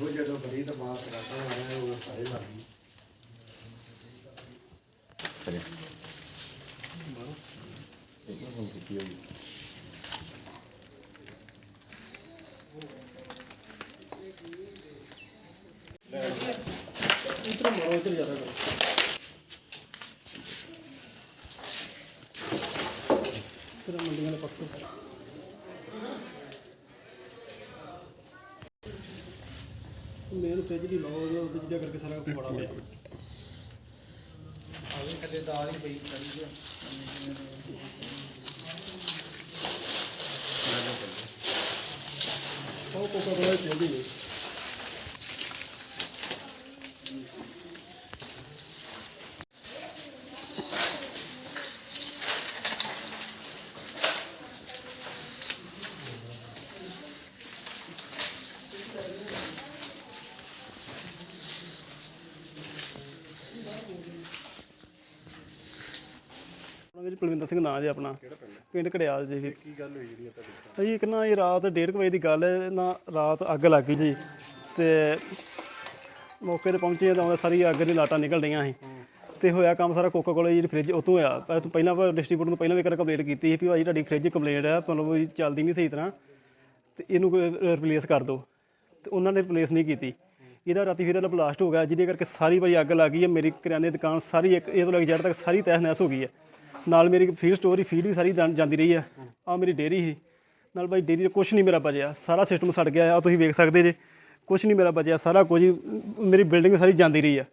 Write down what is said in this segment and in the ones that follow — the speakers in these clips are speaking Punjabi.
ਉਹ ਜਦੋਂ ਬੜੀ ਤਾਂ ਬਾਤ ਕਰਦਾ ਆਇਆ ਉਹ ਸਾਰੇ ਲੱਗ ਗਈ ਕਰਿਆ ਇਹ ਨਾ ਹੁਣ ਕੀਤੀ ਹੋਈ ਇਧਰ ਮਾਰੋ ਇਧਰ ਜ਼ਿਆਦਾ ਕਰੋ ਤੇਰਾ ਮੰਡੀਆਂ ਦੇ ਪੱਕੇ ਮੇਨ ਫ੍ਰਿਜ ਦੀ ਲਾਓ ਜੋ ਉਹਦੇ ਜਿਹੜਾ ਕਰਕੇ ਸਾਰਾ ਕੁਝ ਬੜਾ ਪਿਆ। ਆਵੇ ਕਦੇ ਦਾਲ ਹੀ ਪਈ ਕਰੀ ਉਹ ਕੋਕਾ ਕੋਲਾ ਚੱਲਦੀ ਨਹੀਂ ਵੀਰ ਕੁਲਵਿੰਦਰ ਸਿੰਘ ਨਾਂ ਜੀ ਆਪਣਾ। ਪਿੰਡ ਘੜਿਆਲ ਜੀ। ਵੀਰ ਕੀ ਗੱਲ ਹੋਈ ਜਿਹੜੀ ਤੁਹਾਡੀ? ਜੀ ਇੱਕ ਨਾ ਇਹ ਰਾਤ 1:30 ਵਜੇ ਦੀ ਗੱਲ ਹੈ ਨਾ ਰਾਤ ਅੱਗ ਲੱਗ ਗਈ ਜੀ। ਤੇ ਮੌਕੇ ਤੇ ਪਹੁੰਚੇ ਤਾਂ ਸਾਰੀ ਅੱਗ ਦੀ ਲਾਟਾਂ ਨਿਕਲ ਰਹੀਆਂ ਸੀ। ਤੇ ਹੋਇਆ ਕੰਮ ਸਾਰਾ ਕੋਕਾ ਕੋਲਾ ਜਿਹੜੀ ਫ੍ਰਿਜ ਉਤੋਂ ਹੋਇਆ ਪਰ ਤੋਂ ਪਹਿਲਾਂ ਡਿਸਟ੍ਰੀਬਿਊਟਰ ਨੂੰ ਪਹਿਲਾਂ ਵੀ ਇੱਕ ਕੰਪਲੇਂਟ ਕੀਤੀ ਸੀ ਵੀ ਭਾਈ ਤੁਹਾਡੀ ਫ੍ਰਿਜ ਕੰਪਲੇਂਟ ਹੈ ਮਤਲਬ ਚੱਲਦੀ ਨਹੀਂ ਸਹੀ ਤਰ੍ਹਾਂ। ਤੇ ਇਹਨੂੰ ਰਿਪਲੇਸ ਕਰ ਦਿਓ ਤੇ ਉਹਨਾਂ ਨੇ ਰਿਪਲੇਸ ਨਹੀਂ ਕੀਤੀ। ਇਹਦਾ ਰਾਤੀ ਫਿਰ ਇਹਦਾ ਬਲਾਸਟ ਹੋ ਗਿਆ ਜਿਹਦੇ ਕਰਕੇ ਸਾਰੀ ਭਾਈ ਅੱਗ ਲੱਗ ਗਈ ਹੈ ਮੇਰੀ ਕਰਿਆਨੇ ਦੀ ਦੁਕਾਨ ਸਾਰੀ ਇੱਕ ਇਹ ਤੋਂ ਲੈ ਕੇ ਜੜ ਤੱਕ ਸਾਰੀ ਤਹਿਸ ਨਹਿਸ ਹੋ ਗਈ ਹੈ ਨਾਲ ਮੇਰੀ ਫੀਡ ਸਟੋਰੀ ਫੀਡ ਵੀ ਸਾਰੀ ਜਾਂ- ਜਾਂਦੀ ਰਹੀ ਹੈ। ਆ ਮੇਰੀ ਡੇਰੀ ਸੀ। ਨਾਲ ਭਾਈ ਡੇਰੀ 'ਚ ਕੁਝ ਨਹੀਂ ਮੇਰਾ ਬਚਿਆ। ਸਾਰਾ ਸਿਸਟਮ ਸੜ ਗਿਆ। ਆ ਤੁਸੀਂ ਵੇਖ ਸਕਦੇ ਜੇ। ਕੁਝ ਨਹੀਂ ਮੇਰਾ ਬਚਿਆ। ਸਾਰਾ ਕੁਝ ਹੀ ਮੇਰੀ ਬਿਲਡਿੰਗ ਸਾਰੀ ਜਾਂਦੀ ਰਹੀ ਆ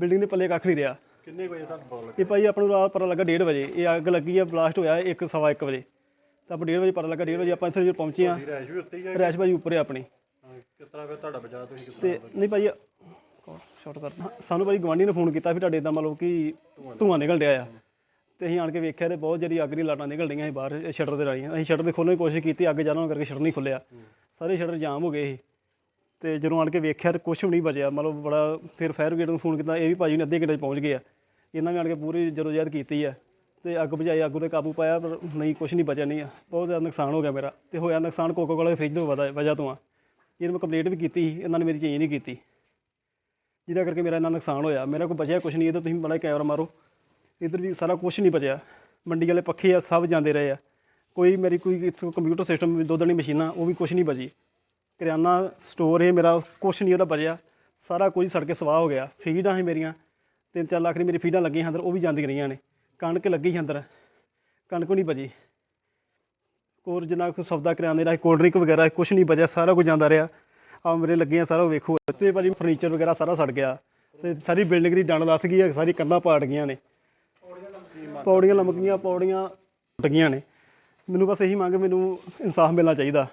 ਬਿਲਡਿੰਗ ਦੇ ਪੱਲੇ ਕੱਖ ਨਹੀਂ ਰਿਹਾ। ਕਿੰਨੇ ਵਜੇ ਤੁਹਾਨੂੰ ਬੋਲ ਇਹ ਭਾਈ ਆਪਾਂ ਨੂੰ ਰਾਤ ਪਤਾ ਲੱਗਾ 1:30 ਵਜੇ। ਇਹ ਅੱਗ ਲੱਗੀ ਆ ਬਲਾਸਟ ਹੋਇਆ 1 ਸਵਾ 1 ਵਜੇ। ਤਾਂ ਆਪਾਂ 1:30 ਵਜੇ ਪਤਾ ਲੱਗਾ 1:30 ਵਜੇ ਆਪਾਂ ਇੱਥੇ ਜਦੋਂ ਪਹੁੰਚੇ ਆ ਰੈਸ਼ ਵੀ ਉੱਤੇ ਹੀ ਰੈਸ਼ ਭਾਈ ਉੱਪਰ ਆ ਆਪਣੀ। ਕਿਸ ਤਰ੍ਹਾਂ ਫਿਰ ਤੁਹਾਡਾ ਬਚਾ ਤੁਸੀਂ ਕਿਸ ਤੇ ਨਹੀਂ ਭਾਈ ਸ਼ਾਰਟ ਕਰ ਹਾਂ, ਸਾਨੂੰ ਭਾਈ ਗਵਾਂਢੀ ਨੇ ਫੋਨ ਕੀਤਾ ਵੀ ਤੁਹਾਡੇ ਇਦਾਂ ਮਤਲਬ ਕਿ ਧੂਆਂ ਨਿਕਲ ਰਿਹਾ ਆ। ਤੇ ਅਸੀਂ ਆਣ ਕੇ ਵੇਖਿਆ ਤੇ ਬਹੁਤ ਜਿਹੜੀ ਅੱਗ ਦੀ ਲਾਟਾਂ ਨਿਕਲ ਰਹੀਆਂ ਸੀ ਬਾਹਰ ਸ਼ਟਰ ਦੇ ਰਾਹੀਂ। ਅਸੀਂ ਸ਼ਟਰ ਦੇ ਖੋਲ੍ਹਣ ਦੀ ਕੋਸ਼ਿਸ਼ ਕੀਤੀ ਅੱਗ ਹੋਣ ਕਰਕੇ ਸ਼ਟਰ ਨਹੀਂ ਖੁੱਲਿਆ। ਸਾਰੇ ਸ਼ਟਰ ਜਾਮ ਹੋ ਗਏ ਸੀ। ਤੇ ਜਦੋਂ ਆਣ ਕੇ ਵੇਖਿਆ ਤੇ ਕੁਝ ਵੀ ਨਹੀਂ ਬਚਿਆ। ਮਤਲਬ ਬੜਾ ਫਿਰ ਫਾਇਰ ਬ੍ਰਿਗੇਡ ਨੂੰ ਫੋਨ ਕੀਤਾ ਇਹ ਵੀ ਭਾਜੀ ਨੇ ਅੱਧੇ ਘੰਟੇ 'ਚ ਪਹੁੰਚ ਗਏ ਆ। ਇਹਨਾਂ ਨੇ ਆਣ ਕੇ ਪੂਰੀ ਜਦੋਂ ਜਦ ਕੀਤੀ ਆ। ਤੇ ਅੱਗ ਬੁਝਾਈ ਅੱਗ ਤੇ ਕਾਬੂ ਪਾਇਆ ਪਰ ਨਹੀਂ ਕੁਝ ਨਹੀਂ ਬਚਿਆ ਨਹੀਂ ਆ। ਬਹੁਤ ਜ਼ਿਆਦਾ ਨੁਕਸਾਨ ਹੋ ਗਿਆ ਮੇਰਾ। ਤੇ ਹੋਇਆ ਨੁਕਸਾਨ ਕੋਕੋ ਕੋਲਾ ਦੇ ਫ੍ਰਿਜ ਤੋਂ ਵਜ੍ਹਾ ਤੋਂ ਆ। ਇਹਨੂੰ ਮੈਂ ਕੰਪਲੀਟ ਵੀ ਕੀਤੀ ਇਹਨਾਂ ਨੇ ਮੇਰੀ ਚੇਂਜ ਨਹੀਂ ਕੀਤੀ। ਜਿਹਦਾ ਕਰਕੇ ਮੇਰਾ ਇੰਨਾ ਨੁਕਸਾਨ ਹੋਇਆ। ਮੇਰਾ ਕੋਈ ਬਚਿਆ ਕੁਝ ਨਹੀਂ ਇਹ ਤਾਂ ਤੁਸੀਂ ਬੜਾ ਕੈਮਰਾ ਮਾਰੋ। ਇੱਧਰ ਵੀ ਸਾਰਾ ਕੁਝ ਨਹੀਂ ਬਚਿਆ। ਮੰਡੀ ਵਾਲੇ ਪੱਖੇ ਆ, ਸਭ ਜਾਂਦੇ ਰਹੇ ਆ। ਕੋਈ ਮੇਰੀ ਕੋਈ ਇੱਥੋਂ ਕੰਪਿਊਟਰ ਸਿਸਟਮ ਦੁੱਧ ਵਾਲੀ ਮਸ਼ੀਨਾਂ, ਉਹ ਵੀ ਕੁਝ ਨਹੀਂ ਬਚੀ। ਕਰਿਆਨਾ ਸਟੋਰ ਇਹ ਮੇਰਾ ਕੁਝ ਨਹੀਂ ਉਹਦਾ ਬਚਿਆ। ਸਾਰਾ ਕੁਝ ਸੜ ਕੇ ਸਵਾਹ ਹੋ ਗਿਆ। ਫੀਡਾਂ ਸੀ ਮੇਰੀਆਂ। ਤਿੰਨ ਚਾਰ ਲੱਖ ਦੀ ਮੇਰੀ ਫੀਡਾਂ ਲੱਗੀਆਂ ਅੰਦਰ, ਉਹ ਵੀ ਜਾਂਦੀਆਂ ਰਹੀਆਂ ਨੇ। ਕਣਕ ਲੱਗੀ ਸੀ ਅੰਦਰ। ਕਣਕ ਨਹੀਂ ਬਚੀ। ਹੋਰ ਜਿੰਨਾ ਕੁ ਸੌਦਾ ਕਰਿਆਨੇ ਦਾ ਕੋਲਡ ਡਰਿੰਕ ਵਗੈਰਾ ਕੁਝ ਨਹੀਂ ਬਚਿਆ। ਸਾਰਾ ਕੁਝ ਜਾਂਦਾ ਰਿਹਾ। ਆ ਮੇਰੇ ਲੱਗੇ ਆ ਸਾਰਾ ਵੇਖੋ। ਤੇ ਭਾਜੀ ਫਰਨੀਚਰ ਵਗੈਰਾ ਸਾਰਾ ਸੜ ਗਿਆ। ਤੇ ਸਾਰੀ ਬਿਲਡਿੰਗ ਦੀ ਡੰਡ ਲੱਥ ਗਈ ਹੈ ਸਾਰੀ ਕੰਧਾਂ ਪਾੜ ਗਈਆਂ ਨੇ। ਪੌੜੀਆਂ ਲਮਕ ਗਈਆਂ ਪੌੜੀਆਂ ਟੁੱਟ ਗਈਆਂ ਨੇ। ਮੈਨੂੰ ਬਸ ਇਹੀ ਮੰਗ ਮੈਨੂੰ ਇਨਸਾਫ ਮਿਲਣਾ ਚਾਹੀਦਾ।